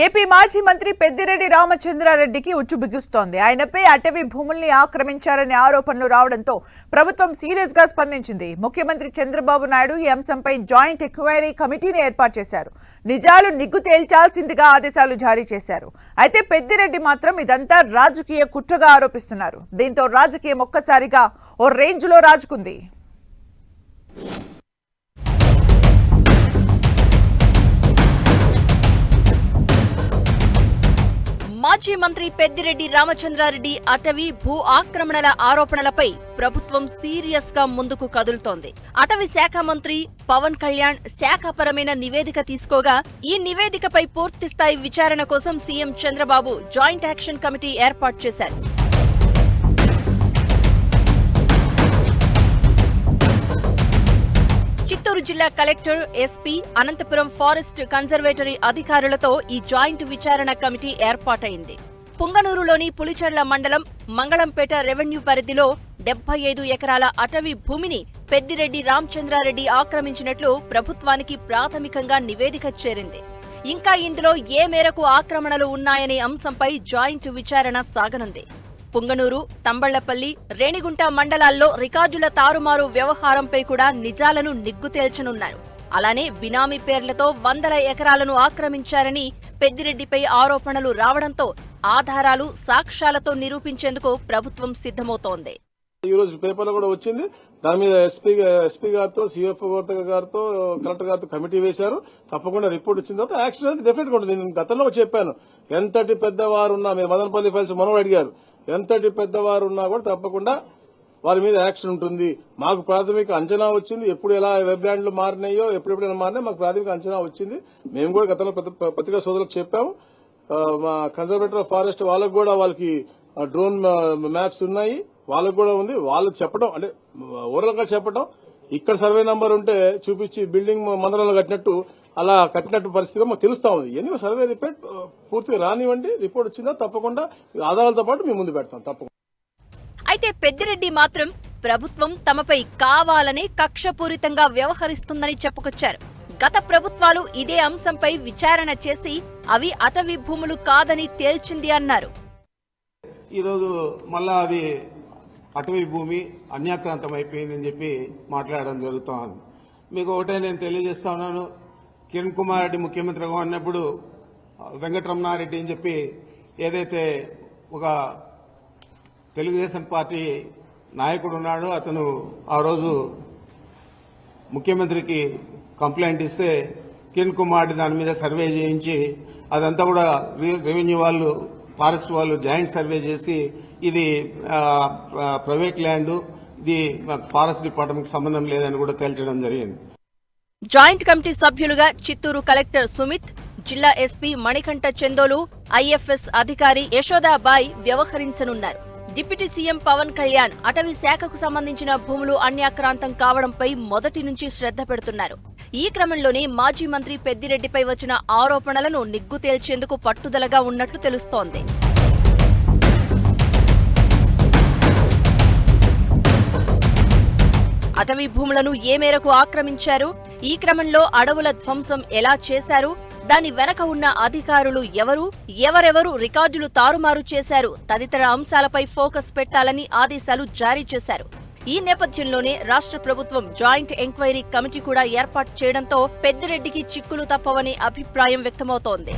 AP మాజీ మంత్రి పెద్దిరెడ్డి రామచంద్రారెడ్డికి ఉచ్చు బిగుస్తోంది. ఆయనపై అటవీ భూముల్ని ఆక్రమించారనే ఆరోపణలు రావడంతో ప్రభుత్వం సీరియస్గా స్పందించింది. ముఖ్యమంత్రి చంద్రబాబు నాయుడు ఈ అంశంపై జాయింట్ ఎంక్వైరీ కమిటీని ఏర్పాటు చేశారు. నిజాలు నిగ్గు తేల్చాల్సిందిగా ఆదేశాలు జారీ చేశారు. అయితే పెద్దిరెడ్డి మాత్రం ఇదంతా రాజకీయ కుట్రగా ఆరోపిస్తున్నారు. దీంతో రాజకీయం ఒక్కసారిగా ఓ రేంజ్లో రాజుకుంది. మాజీ మంత్రి పెద్దిరెడ్డి రామచంద్రారెడ్డి అటవీ భూ ఆక్రమణల ఆరోపణలపై ప్రభుత్వం సీరియస్గా ముందుకు కదులుతోంది. అటవీ శాఖ మంత్రి పవన్ కళ్యాణ్ శాఖపరమైన నివేదిక తీసుకోగా ఈ నివేదికపై పూర్తిస్థాయి విచారణ కోసం CM Chandrababu joint action committee ఏర్పాటు చేశారు. చిత్తూరు జిల్లా collector SP Anantapur forest conservatory అధికారులతో ఈ జాయింట్ విచారణ కమిటీ ఏర్పాటైంది. పుంగనూరులోని పులిచెర్ల మండలం మంగళంపేట రెవెన్యూ పరిధిలో డెబ్బై ఐదు ఎకరాల అటవీ భూమిని పెద్దిరెడ్డి రామచంద్రారెడ్డి ఆక్రమించినట్లు ప్రభుత్వానికి ప్రాథమికంగా నివేదిక చేరింది. ఇంకా ఇందులో ఏ మేరకు ఆక్రమణలు ఉన్నాయనే అంశంపై జాయింట్ విచారణ సాగనుంది. పుంగనూరు తంబళ్ళపల్లి రేణిగుంట మండలాల్లో రికార్డుల తారుమారు వ్యవహారంపై కూడా నిజాలను నిగ్గు తేల్చనున్నారు. అలానే బినామీ పేర్లతో వందల ఎకరాలను ఆక్రమించారని పెద్దిరెడ్డిపై ఆరోపణలు రావడంతో ఆధారాలు సాక్ష్యాలతో నిరూపించేందుకు ప్రభుత్వం సిద్ధమవుతోంది. ఈ రోజు పేపర్లో కూడా వచ్చింది. దాని మీద ఎస్పీ ఎస్పీ గారితో సిఎఫ్ఓ గారితో కలెక్టర్ గారితో కమిటీ వేశారు. తప్పకుండా రిపోర్ట్ వచ్చిన తర్వాత యాక్షన్ అనేది డెఫినెట్గా ఉంటుంది. నేను గతంలో చెప్పాను. ఎంతటి పెద్దవారు ఉన్నా మీరు మదనపల్లి ఫైల్స్ మనోడు అడిగారు. ఎంతటి పెద్దవారు ఉన్నా కూడా తప్పకుండా వారి మీద యాక్షన్ ఉంటుంది. మాకు ప్రాథమిక అంచనా వచ్చింది. ఎప్పుడు ఎలా వెబ్ బ్రాండ్లు మారినాయో ఎప్పుడెప్పుడు మారినాయో మాకు ప్రాథమిక అంచనా వచ్చింది. మేము కూడా గతంలో పత్రికా సోదరులకు చెప్పాము. మా కన్జర్వేటర్ ఆఫ్ ఫారెస్ట్ వాళ్ళకు కూడా వాళ్ళకి డ్రోన్ మ్యాప్స్ ఉన్నాయి. వాళ్ళకు కూడా ఉంది. వాళ్ళు చెప్పడం అంటే ఓవరాల్గా చెప్పడం. ఇక్కడ సర్వే నంబర్ ఉంటే చూపించి బిల్డింగ్ మందరంలో కట్టినట్టు అలా కట్టినట్టు పరిస్థితిగా మాకు తెలుస్తా ఉంది. ఎందుకు సర్వే రిపోర్ట్ పూర్తిగా రానివ్వండి. రిపోర్ట్ వచ్చిందా? తప్పకుండా. ఆధారాలతో పాటు మేము ముందు పెడతాం. తప్పకుండా. అయితే పెద్దిరెడ్డి మాత్రం ప్రభుత్వం తమపై కావాలనే కక్షపూరితంగా వ్యవహరిస్తుందని చెప్పుకొచ్చారు. గత ప్రభుత్వాలు ఇదే అంశంపై విచారణ చేసి అవి అటవీ భూములు కాదని తేల్చింది అన్నారు. ఈరోజు మళ్ళా అది అటవీ భూమి అన్యాక్రాంతం అయిపోయిందని చెప్పి మాట్లాడడం జరుగుతోంది. మీకు ఒకటే నేను తెలియజేస్తా ఉన్నాను. కిరణ్ కుమార్ రెడ్డి ముఖ్యమంత్రిగా ఉన్నప్పుడు వెంకటరమణారెడ్డి అని చెప్పి ఏదైతే ఒక తెలుగుదేశం పార్టీ నాయకుడు ఉన్నాడో అతను ఆ రోజు ముఖ్యమంత్రికి కంప్లైంట్ ఇస్తే కిరణ్ కుమార్ దాని మీద సర్వే చేయించి అదంతా కూడా రెవెన్యూ వాళ్ళు ఫారెస్ట్ వాళ్ళు జాయింట్ సర్వే చేసి ఇది ప్రైవేట్ ల్యాండ్ ఇది ఫారెస్ట్ డిపార్ట్మెంట్కి సంబంధం లేదని కూడా తేల్చడం జరిగింది. జాయింట్ కమిటీ సభ్యులుగా చిత్తూరు కలెక్టర్ సుమిత్ జిల్లా ఎస్పీ మణికంఠ చందోలు ఐఎఫ్ఎస్ అధికారి యశోదాబాయ్ వ్యవహరించనున్నారు. డిప్యూటీ సీఎం పవన్ కళ్యాణ్ అటవీ శాఖకు సంబంధించిన భూములు అన్యాక్రాంతం కావడంపై మొదటి నుంచి శ్రద్ధ పెడుతున్నారు. ఈ క్రమంలోనే మాజీ మంత్రి పెద్దిరెడ్డిపై వచ్చిన ఆరోపణలను నిగ్గు తేల్చేందుకు పట్టుదలగా ఉన్నట్లు తెలుస్తోంది. అటవీ భూములను ఏ మేరకు ఆక్రమించారు? ఈ క్రమంలో అడవుల ధ్వంసం ఎలా చేశారు? దాని వెనక ఉన్న అధికారులు ఎవరు? ఎవరెవరు రికార్డులు తారుమారు చేశారు? తదితర అంశాలపై ఫోకస్ పెట్టాలని ఆదేశాలు జారీ చేశారు. ఈ నేపథ్యంలోనే రాష్ట్ర ప్రభుత్వం జాయింట్ ఎంక్వైరీ కమిటీ కూడా ఏర్పాటు చేయడంతో పెద్దిరెడ్డికి చిక్కులు తప్పవనే అభిప్రాయం వ్యక్తమవుతోంది.